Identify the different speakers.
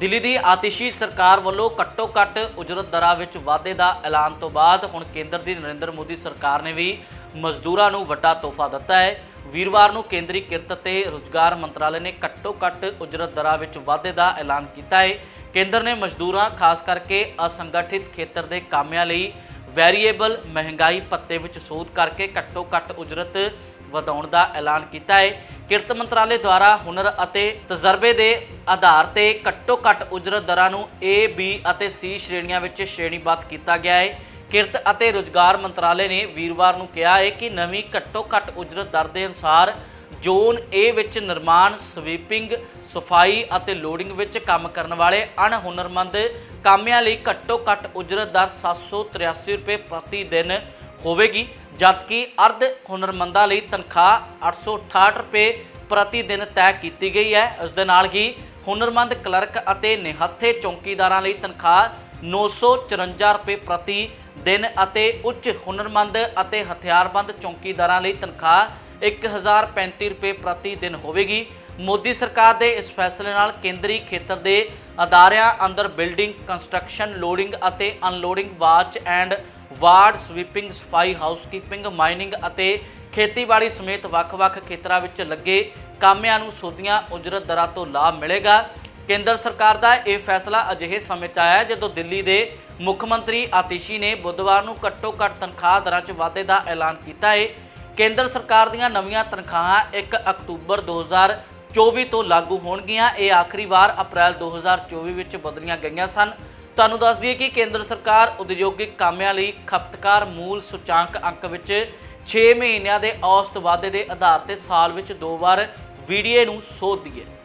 Speaker 1: ਦਿੱਲੀ ਦੀ ਆਤਿਸ਼ੀ ਸਰਕਾਰ ਵੱਲੋਂ ਘੱਟੋ-ਘੱਟ ਉਜਰਤ ਦਰਾਂ ਵਿੱਚ ਵਾਧੇ ਦਾ ਐਲਾਨ ਤੋਂ ਬਾਅਦ ਹੁਣ ਕੇਂਦਰ ਦੀ ਨਰਿੰਦਰ ਮੋਦੀ ਸਰਕਾਰ ਨੇ ਵੀ ਮਜ਼ਦੂਰਾਂ ਨੂੰ ਵੱਡਾ ਤੋਹਫਾ ਦਿੱਤਾ ਹੈ। ਵੀਰਵਾਰ ਨੂੰ ਕੇਂਦਰੀ ਕਿਰਤ ਤੇ ਰੁਜ਼ਗਾਰ ਮੰਤਰਾਲੇ ਨੇ ਘੱਟੋ-ਘੱਟ ਉਜਰਤ ਦਰਾਂ ਵਿੱਚ ਵਾਧੇ ਦਾ ਐਲਾਨ ਕੀਤਾ ਹੈ। ਕੇਂਦਰ ਨੇ ਮਜ਼ਦੂਰਾਂ, ਖਾਸ ਕਰਕੇ ਅਸੰਗਠਿਤ ਖੇਤਰ ਦੇ ਕਾਮਿਆਂ ਲਈ ਵੈਰੀਏਬਲ ਮਹਿੰਗਾਈ ਭੱਤੇ ਵਿੱਚ ਸੋਧ ਕਰਕੇ ਘੱਟੋ-ਘੱਟ ਉਜਰਤ ਵਧਾਉਣ ਦਾ ਐਲਾਨ ਕੀਤਾ ਹੈ। ਕਿਰਤ ਮੰਤਰਾਲੇ ਦੁਆਰਾ ਹੁਨਰ ਅਤੇ ਤਜਰਬੇ ਦੇ ਆਧਾਰ ਤੇ ਘੱਟੋ-ਘੱਟ ਉਜਰਤ ਦਰਾਂ ਨੂੰ A, B ਅਤੇ C ਸ਼੍ਰੇਣੀਆਂ ਵਿੱਚ ਸ਼੍ਰੇਣੀਬੱਧ ਕੀਤਾ ਗਿਆ ਹੈ। ਕਿਰਤ ਅਤੇ ਰੁਜ਼ਗਾਰ ਮੰਤਰਾਲੇ ਨੇ ਵੀਰਵਾਰ ਨੂੰ ਕਿਹਾ ਹੈ ਕਿ ਨਵੀਂ ਘੱਟੋ-ਘੱਟ ਉਜਰਤ ਦਰ ਦੇ ਅਨੁਸਾਰ ਜ਼ੋਨ A ਵਿੱਚ ਨਿਰਮਾਣ, ਸਵੀਪਿੰਗ, ਸਫ਼ਾਈ ਅਤੇ ਲੋਡਿੰਗ ਵਿੱਚ ਕੰਮ ਕਰਨ ਵਾਲੇ ਅਣਹੁਨਰਮੰਦ ਕਾਮਿਆਂ ਲਈ ਘੱਟੋ-ਘੱਟ ਉਜਰਤ ਦਰ 783 ਰੁਪਏ ਪ੍ਰਤੀ ਦਿਨ ਹੋਵੇਗੀ, ਜਦਕਿ ਅਰਧ ਹੁਨਰਮੰਦਾਂ ਲਈ ਤਨਖਾਹ 868 ਰੁਪਏ ਪ੍ਰਤੀ ਦਿਨ ਤੈਅ ਕੀਤੀ ਗਈ ਹੈ। ਉਸ ਦੇ ਨਾਲ ਹੀ ਹੁਨਰਮੰਦ ਕਲਰਕ ਅਤੇ ਨਿਹੱਥੇ ਚੌਕੀਦਾਰਾਂ ਲਈ ਤਨਖਾਹ 954 ਰੁਪਏ ਪ੍ਰਤੀ ਦਿਨ ਅਤੇ ਉੱਚ ਹੁਨਰਮੰਦ ਅਤੇ ਹਥਿਆਰਬੰਦ ਚੌਕੀਦਾਰਾਂ ਲਈ ਤਨਖਾਹ 1035 ਰੁਪਏ ਪ੍ਰਤੀ ਦਿਨ ਹੋਵੇਗੀ। ਮੋਦੀ ਸਰਕਾਰ ਦੇ ਇਸ ਫੈਸਲੇ ਨਾਲ ਕੇਂਦਰੀ ਖੇਤਰ ਦੇ ਅਦਾਰਿਆਂ ਅੰਦਰ ਬਿਲਡਿੰਗ, ਕੰਸਟਰਕਸ਼ਨ, ਲੋਡਿੰਗ ਅਤੇ unloading watch and ward sweeping, ਸਫ਼ਾਈ, ਹਾਊਸਕੀਪਿੰਗ, ਮਾਈਨਿੰਗ ਅਤੇ ਖੇਤੀਬਾੜੀ ਸਮੇਤ ਵੱਖ-ਵੱਖ ਖੇਤਰਾਂ ਵਿੱਚ ਲੱਗੇ ਕਾਮਿਆਂ ਨੂੰ ਸੋਧੀਆਂ ਉਜਰਤ ਦਰਾਂ ਤੋਂ ਲਾਭ ਮਿਲੇਗਾ। ਕੇਂਦਰ ਸਰਕਾਰ ਦਾ ਇਹ ਫੈਸਲਾ ਅਜਿਹੇ ਸਮੇਂ 'ਚ ਆਇਆ ਜਦੋਂ ਦਿੱਲੀ ਦੇ ਮੁੱਖ ਮੰਤਰੀ ਆਤਿਸ਼ੀ ਨੇ ਬੁੱਧਵਾਰ ਨੂੰ ਘੱਟੋ-ਘੱਟ ਤਨਖਾਹ ਦਰਾਂ 'ਚ ਵਾਧੇ ਦਾ ਐਲਾਨ ਕੀਤਾ ਹੈ। ਕੇਂਦਰ ਸਰਕਾਰ ਦੀਆਂ ਨਵੀਆਂ ਤਨਖਾਹਾਂ 1 ਅਕਤੂਬਰ 2024 ਤੋਂ ਲਾਗੂ ਹੋਣਗੀਆਂ। ਇਹ ਆਖਰੀ ਵਾਰ ਅਪ੍ਰੈਲ 2024 ਵਿੱਚ ਬਦਲੀਆਂ ਗਈਆਂ ਸਨ। ਤੁਹਾਨੂੰ ਦੱਸ ਦਈਏ ਕਿ ਕੇਂਦਰ ਸਰਕਾਰ ਉਦਯੋਗਿਕ ਕਾਮਿਆਂ ਲਈ ਖਪਤਕਾਰ ਮੂਲ ਸੂਚਾਂਕ ਅੰਕ ਵਿੱਚ 6 ਮਹੀਨਿਆਂ ਦੇ ਔਸਤ ਵਾਧੇ ਦੇ ਆਧਾਰ ਤੇ ਸਾਲ ਵਿੱਚ ਦੋ ਵਾਰ ਵੀਡੀਏ ਨੂੰ ਸੋਧਦੀ ਹੈ।